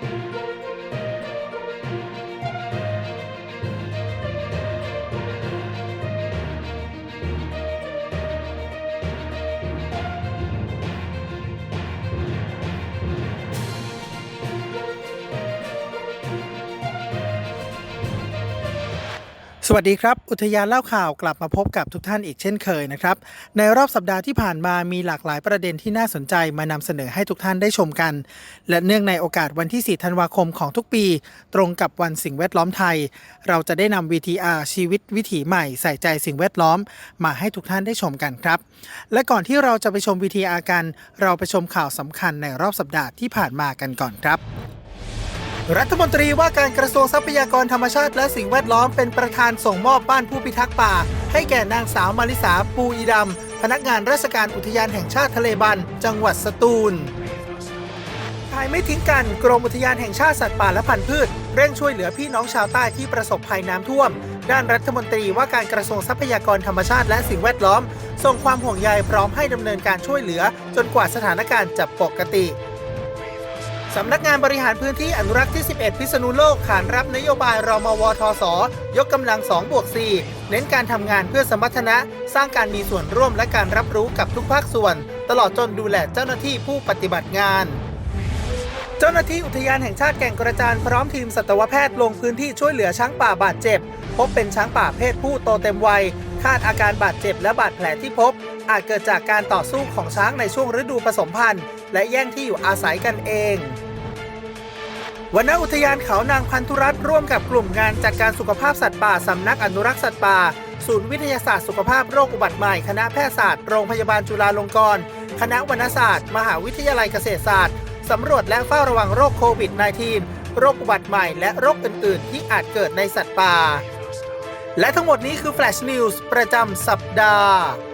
thank you. สวัสดีครับ อุทยานเล่าข่าวกลับมาพบกับทุกท่านอีกเช่นเคยนะครับ ในรอบสัปดาห์ที่ผ่านมามีหลากหลายประเด็นที่น่าสนใจมานำเสนอให้ทุกท่านได้ชมกัน และเนื่องในโอกาสวันที่ 4 ธันวาคมของทุกปี ตรงกับวันสิ่งแวดล้อมไทย เราจะได้นำ VTR ชีวิตวิถีใหม่ใส่ใจสิ่งแวดล้อม มาให้ทุกท่านได้ชมกันครับ และก่อนที่เราจะไปชม VTR กัน เราไปชมข่าวสำคัญในรอบสัปดาห์ที่ผ่านมากันก่อนครับ รัฐมนตรีว่าการกระทรวงทรัพยากรธรรมชาติและสิ่งแวดล้อมเป็นประธานส่งมอบบ้านผู้พิทักษ์ป่า ให้แก่นางสาวมาริสาปูอีดำพนักงานราชการอุทยานแห่งชาติทะเลบัน จังหวัดสตูลภายไม่ทิ้งกันกรมอุทยานแห่งชาติสัตว์ป่าและพันธุ์พืช เร่งช่วยเหลือพี่น้องชาวใต้ที่ประสบภัยน้ำท่วม ด้านรัฐมนตรีว่าการกระทรวงทรัพยากรธรรมชาติและสิ่งแวดล้อม ส่งความห่วงใยพร้อมให้ดำเนินการช่วยเหลือ จนกว่าสถานการณ์จะปกติ สำนักงานบริหารพื้นที่อนุรักษ์ที่ 11 พิษณุโลกขานรับนโยบายรมวทส ยกกำลัง2บวก4เน้นการทำงานเพื่อสมรรถนะ สร้างการมีส่วนร่วมและการรับรู้กับทุกภาคส่วน ตลอดจนดูแลเจ้าหน้าที่ผู้ปฏิบัติงาน เจ้าหน้าที่อุทยานแห่งชาติแก่งกระจานพร้อมทีมสัตวแพทย์ลงพื้นที่ช่วยเหลือช้างป่าบาดเจ็บ พบเป็นช้างป่าเพศผู้โตเต็มวัย คาดอาการบาดเจ็บและบาดแผลที่พบ อาจเกิดจากการต่อสู้ของช้างในช่วงฤดูผสมพันธุ์ และแย่งที่อยู่อาศัยกันเองวันณอุทยานเขานางพันธุรัตน์ร่วมกับกลุ่มงานจัดการสุขภาพสัตว์ป่า สำนักอนุรักษ์สัตว์ป่า ศูนย์วิทยาศาสตร์สุขภาพโรคอุบัติใหม่ คณะแพทยศาสตร์โรงพยาบาลจุฬาลงกรณ์คณะวรรณศาสตร์ มหาวิทยาลัยเกษตรศาสตร์ สำรวจและเฝ้าระวังโรคโควิด -19 โรคอุบัติใหม่และโรคอื่น ๆ ที่อาจเกิดในสัตว์ป่า และทั้งหมดนี้คือ Flash News ประจำสัปดาห์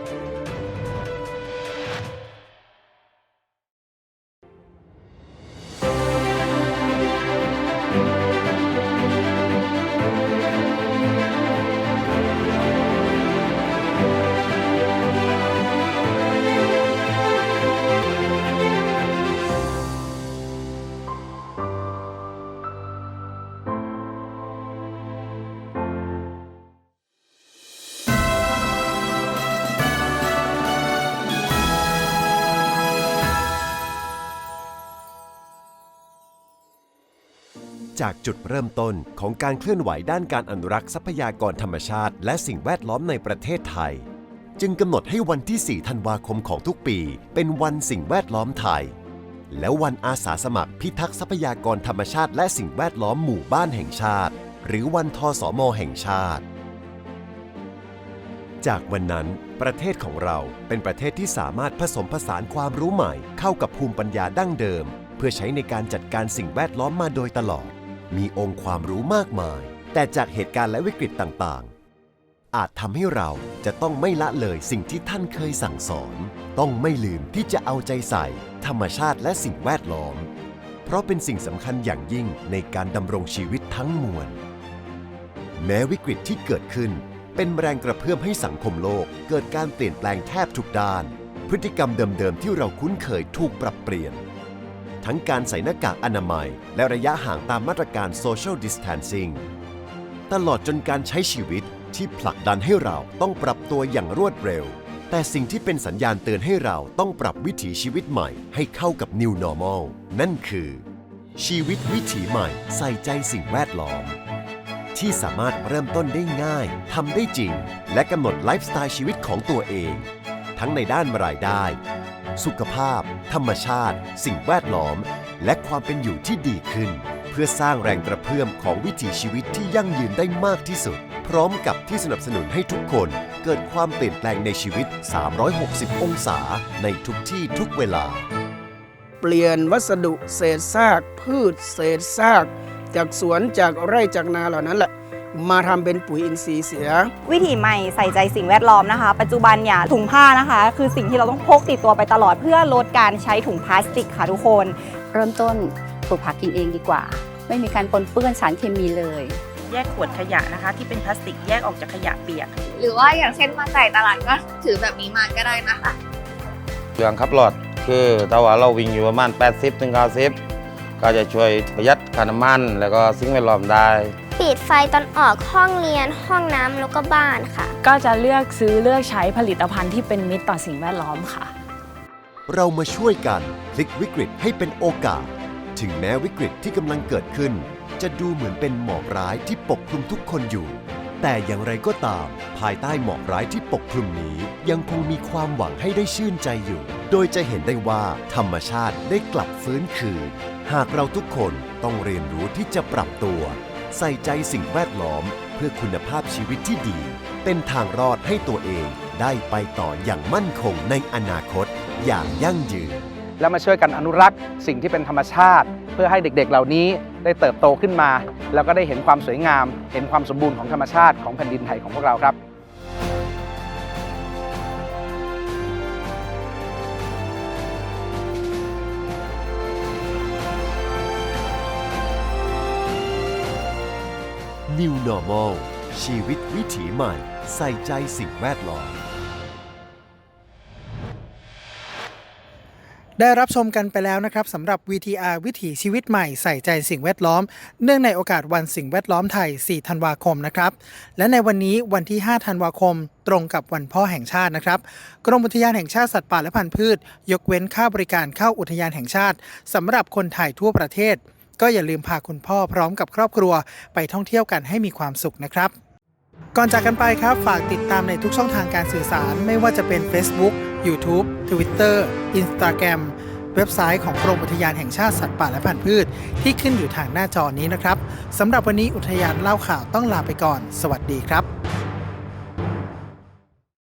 จากจุดเริ่มต้นของการเคลื่อนไหวด้านการอนุรักษ์ทรัพยากรธรรมชาติ และสิ่งแวดล้อมในประเทศไทย จึงกำหนดให้วันที่ 4 ธันวาคมของทุกปี เป็นวันสิ่งแวดล้อมไทย และวันอาสาสมัครพิทักษ์ทรัพยากรธรรมชาติ และสิ่งแวดล้อมหมู่บ้านแห่งชาติ หรือวันทสมแห่งชาติ จากวันนั้นประเทศของเราเป็นประเทศที่สามารถผสมผสานความรู้ใหม่เข้ากับภูมิปัญญาดั้งเดิม เพื่อใช้ในการจัดการสิ่งแวดล้อมมาโดยตลอด มีองค์ความรู้มากมาย แต่จากเหตุการณ์และวิกฤตต่างๆ อาจทำให้เราจะต้องไม่ละเลยสิ่งที่ท่านเคยสั่งสอน ต้องไม่ลืมที่จะเอาใจใส่ ธรรมชาติและสิ่งแวดล้อม เพราะเป็นสิ่งสำคัญอย่างยิ่งในการดำรงชีวิตทั้งมวล แม้วิกฤตที่เกิดขึ้น เป็นแรงกระเพื่อมให้สังคมโลกเกิดการเปลี่ยนแปลงแทบทุกด้าน พฤติกรรมเดิมๆที่เราคุ้นเคยถูกปรับเปลี่ยน ทั้งการใส่หน้ากากอนามัย และระยะห่างตามมาตรการ Social Distancing ตลอดจนการใช้ชีวิตที่ผลักดันให้เราต้องปรับตัวอย่างรวดเร็ว แต่สิ่งที่เป็นสัญญาณเตือนให้เราต้องปรับวิถีชีวิตใหม่ให้เข้ากับ New Normal นั่นคือ ชีวิตวิถีใหม่ใส่ใจสิ่งแวดล้อม ที่สามารถเริ่มต้นได้ง่ายทำได้จริง และกำหนดไลฟ์สไตล์ชีวิตของตัวเอง ทั้งในด้านรายได้ สุขภาพ ธรรมชาติ สิ่งแวดล้อม และความเป็นอยู่ที่ดีขึ้น เพื่อสร้างแรงกระเพื่อมของวิถีชีวิตที่ยั่งยืนได้มากที่สุด พร้อมกับที่สนับสนุนให้ทุกคนเกิดความเปลี่ยนแปลงในชีวิต 360 องศา ในทุกที่ทุกเวลา เปลี่ยนวัสดุเศษซาก พืช เศษซาก จากสวนจากไร่จากนาเหล่านั้นแหละ มาทำเป็นปุ๋ยอินทรีย์เสีย วิถีใหม่ใส่ใจสิ่งแวดล้อมนะคะ ปัจจุบันเนี่ยถุงผ้านะคะ คือสิ่งที่เราต้องพกติดตัวไปตลอดเพื่อลดการใช้ถุงพลาสติกค่ะทุกคน เริ่มต้นปลูกผักกินเองดีกว่า ไม่มีการปนเปื้อนสารเคมีเลยแยกขวดขยะนะคะ ที่เป็นพลาสติกแยกออกจากขยะเปียก หรือว่าอย่างเช่นมาจ่ายตลาดก็ถือแบบนี้มาก็ได้นะคะเรื่องขับรถคือถ้าว่าเราวิ่งอยู่ประมาณ 80ถึง90 ก็จะช่วยประหยัดค่าน้ำมัน แล้วก็สิ่งแวดล้อมได้ ปิดไฟตอนออกห้องเรียนห้องน้ำแล้วก็บ้านค่ะ ก็จะเลือกซื้อเลือกใช้ผลิตภัณฑ์ที่เป็นมิตรต่อสิ่งแวดล้อมค่ะ เรามาช่วยกันพลิกวิกฤตให้เป็นโอกาส ถึงแม้วิกฤตที่กำลังเกิดขึ้น จะดูเหมือนเป็นหมอกร้ายที่ปกคลุมทุกคนอยู่ แต่อย่างไรก็ตาม ภายใต้หมอกร้ายที่ปกคลุมนี้ ยังคงมีความหวังให้ได้ชื่นใจอยู่ โดยจะเห็นได้ว่าธรรมชาติได้กลับฟื้นคืน หากเราทุกคนต้องเรียนรู้ที่จะปรับตัว ใส่ใจสิ่งแวดล้อม เพื่อคุณภาพชีวิตที่ดี เป็นทางรอดให้ตัวเองได้ไปต่ออย่างมั่นคงในอนาคต อย่างยั่งยืน แล้วมาช่วยกันอนุรักษ์สิ่งที่เป็นธรรมชาติ เพื่อให้เด็กๆ เหล่านี้ได้เติบโตขึ้นมา แล้วก็ได้เห็นความสวยงาม เห็นความสมบูรณ์ของธรรมชาติของแผ่นดินไทยของพวกเราครับ New Normal ชีวิตวิถีใหม่ ใส่ใจสิ่งแวดล้อม ได้รับชมกันไปแล้วนะครับสำหรับ VTR วิถีชีวิตใหม่ใส่ใจสิ่งแวดล้อม เนื่องในโอกาสวันสิ่งแวดล้อมไทย 4 ธันวาคมนะครับ และในวันนี้วันที่ 5 ธันวาคม ตรงกับวันพ่อแห่งชาตินะครับ กรมอุทยานแห่งชาติสัตว์ป่าและพันธุ์พืช ยกเว้นค่าบริการเข้าอุทยานแห่งชาติสำหรับคนไทยทั่วประเทศ ก็อย่าลืมพาคุณพ่อพร้อมกับครอบครัวไปท่องเที่ยวกันให้มีความสุขนะครับ ก่อนจากกันไปครับฝากติดตามในทุกช่องทางการสื่อสาร ไม่ว่าจะเป็น Facebook YouTube Twitter Instagram เว็บไซต์ของกรมอุทยานแห่งชาติสัตว์ป่าและพันธุ์พืช ที่ขึ้นอยู่ทางหน้าจอนี้นะครับสำหรับวันนี้อุทยานเล่าข่าวต้องลาไปก่อน สวัสดีครับ